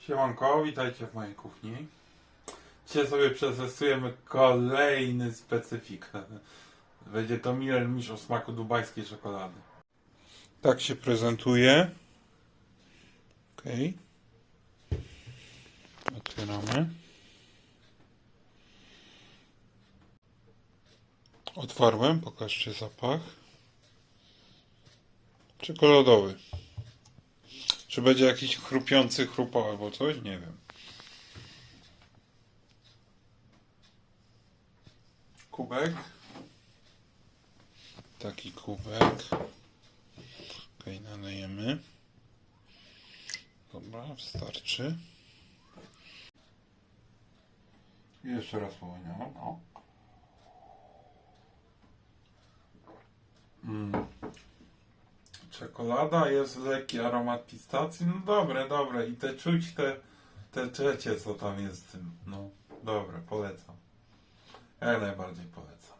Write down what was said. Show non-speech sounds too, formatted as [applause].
Siemanko, witajcie w mojej kuchni. Dzisiaj sobie przetestujemy kolejny specyfik. [laughs] Będzie to Miller Misz o smaku dubajskiej czekolady. Tak się prezentuje. Ok. Otwieramy. Otwarłem, pokażcie zapach. Czekoladowy. Czy będzie jakiś chrupiący chrupał albo coś? Nie wiem. Kubek. Taki kubek. Ok, nalejemy. Dobra, wystarczy. Jeszcze raz połaniam. O. Mm. Czekolada, jest lekki aromat pistacji. No dobre, dobre. I te czuć te, te trzecie, co tam jest tym. No, dobre, polecam. Jak najbardziej polecam.